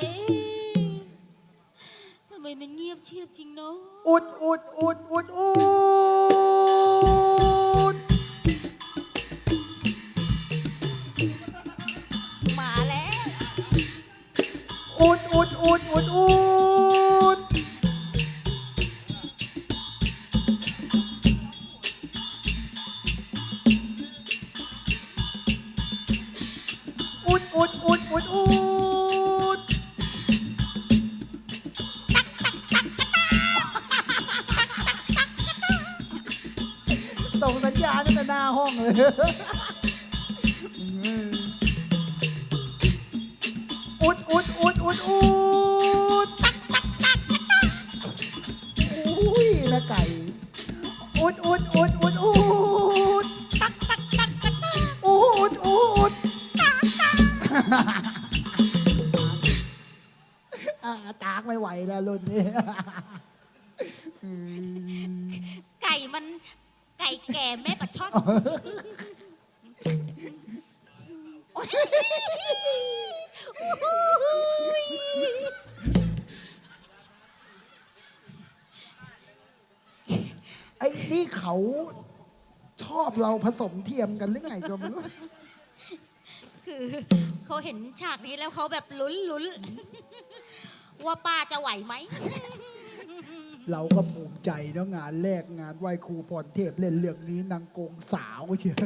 เอ๊ะทำไมมันเงียบเชียบจริงเนาะอุดอุดอุด หน้าห้องเลยอุดอุดอุดอุดอุดอุ้ยละไก่อุดอุดอุดอุดอุดตักตักตักตักอุดอุดอ่าตากไม่ไหวแล้วรุ่นนี้อืมไก่มัน ไก่แก่แม่ปลาช่อนอุ๊ยไอ้นี่เขาชอบเราผสมเทียมกันหรือไงก็ไม่รู้คือเขาเห็นฉากนี้แล้วเขาแบบลุ้นลุ้นว่าป้าจะไหวไหม เราก็ภูมิใจเนอะงานแรกงานไหว้ครูพรเทพเล่นเรื่องนี้นางโกงสาวเชียว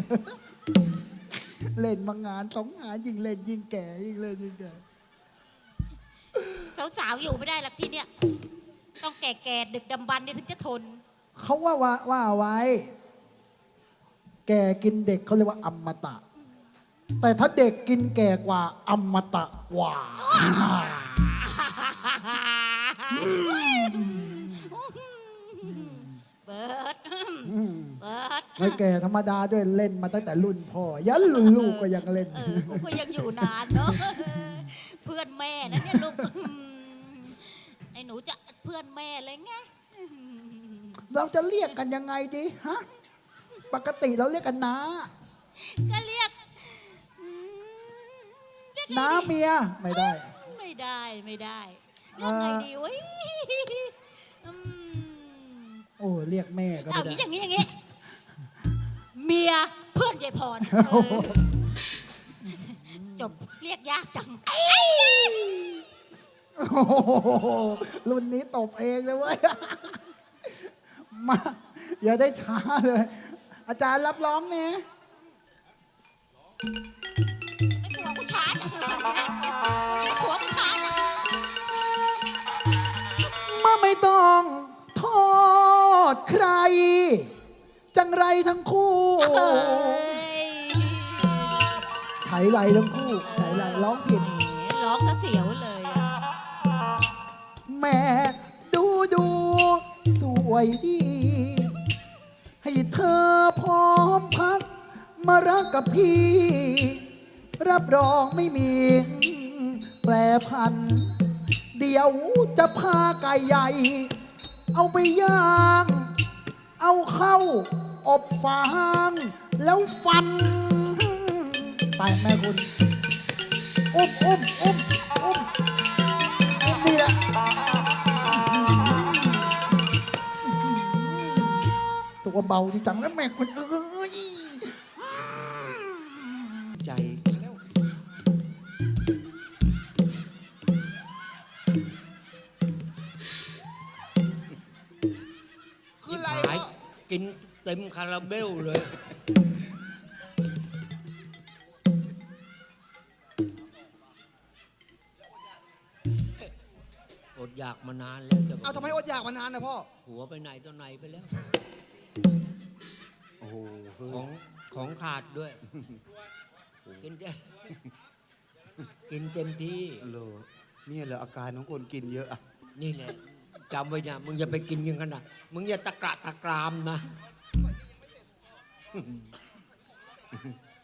เล่นมางานสองงานยิ่งเล่นยิ่งแก่ยิ่งเล่นยิ่งแก่สาวๆอยู่ไม่ได้หรอกที่เนี้ยต้องแก่ๆดึกดำบรรพ์เนี่ยถึงจะทน เขาว่าว่าว่าไว้ แก่กินเด็กเขาเรียกว่าอมตะ แต่ถ้าเด็กกินแก่กว่าอมตะกว่า เบิร์ด อืม เบิร์ด ไม่แก่ธรรมดาด้วยเล่นมาตั้งแต่รุ่นพ่อยันรุ่นลูกก็ยังเล่น เออกูก็ยังอยู่นานเนาะเพื่อนแม่นะเนี่ยลูกอืมไอ้หนูจะเพื่อนแม่เลยไงเราจะเรียกกันยังไงดีฮะปกติเราเรียกกันน้าก็เรียกอืมเรียกไงน้าดีเมียไม่ได้ ไม่ได้ไม่ได้เรียกไงดีเว้ยอืมโอ้เรียกแม่ก็เอาไม่อย่างได้นี้อย่างนี้อย่างนี้ เมียเพื่อนยายพรเออจบเรียกยากจัง โอ้โหรุ่นนี้ตบเองเลยเว้ย มา อย่าได้ช้าเลย อาจารย์รับร้องเนี่ยไม่กลัวกูช้าจังเลยเนี่ยไม่กลัวกูช้าจังมาไม่ต้องโทษใคร จังไรทั้งคู่ เอ้ยไรทั้งคู่ใช้ไรร้องผิด ร้องซะเสียวเลยอะแม่ดูดูสวยดี ให้เธอพร้อมพัก มารักกับพี่ รับรองไม่มี แปรพัน เดี๋ยวจะพาไก่ใหญ่ เอาไปย่าง เอาเข้า อบฟางแล้วฟัน ไปแม่คุณอุ้มอุ้มอุ้มอุ้มอุ้มดีละตัวเบาดีจังแล้วแม่คุณเอ้ยใจแล้วคืออะไรหายพ่อกินเต็มคาราเบลเลย อดอยากมานานแล้วจะบอกเอาทำไมอดอยากมานานนะพ่อ หัวไปไหนต่อไหนไปแล้ว โอ้โหเฮ้ยของของขาดด้วย กินเต็มกินเต็มที่เหรอเนี่ยเหรออาการของคนกินเยอะอะ นี่แหละจำไว้นะมึงอย่าไปกินอยังกันนะมึงอย่าตะกระตะกรามนะ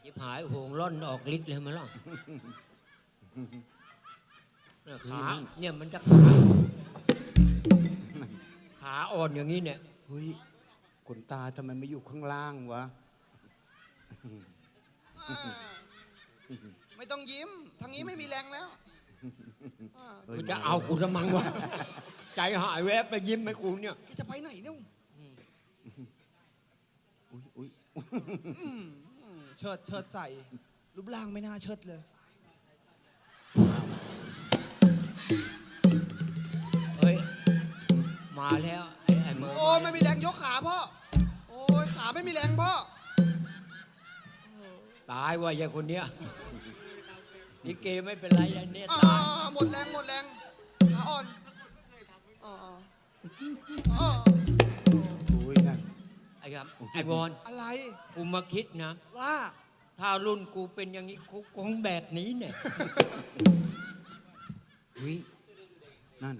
ยิบหายโหงร่อนออกฤทธิ์เลยมั้ยล่ะเนี่ยขาเนี่ยมันจะขาขาอ่อนอย่างนี้เนี่ยเฮ้ยขนตาทำไมไม่อยู่ข้างล่างวะไม่ต้องยิ้ม ทางนี้ไม่มีแรงแล้วอ่าเฮ้ยกูจะเอากูจะมังวะ ใจหายแวบไปยิ้มให้กูเนี่ย แกจะไปไหนเนี่ยอุ๊ยอุ๊ย อืมอืม เชิดเชิดใส่ รูปร่างไม่น่าเชิดเลย เฮ้ย มาแล้วไอ้ไอ้เมื่อโอ้ยไม่มีแรงยกขาพ่อ โอ้ยขาไม่มีแรงพ่อ ตายว่ะยายคนเนี้ยนี่เกไม่เป็นไรยายเนี่ยอ่าตายหมดแรงหมดแรงขาอ่อนอ่าอ่าอุ๊ยนั่น ไอ้ครับไอ้บอลอะไรกูมาคิดนะ ว่า ถ้ารุ่นกูเป็นอย่างนี้กูคงแบบนี้เนี่ยอุ๊ยนั่น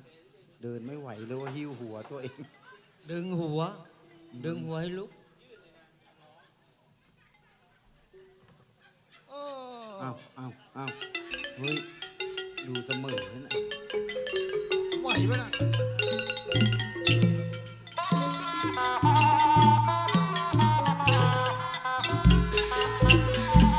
เดินไม่ไหวเลยว่าหิ้วหัวตัวเอง ดึงหัว ดึงหัวให้ลุก เอออ้าวอ้าวอ้าวเฮ้ย ดูเสมอนะไหวปะน่ะ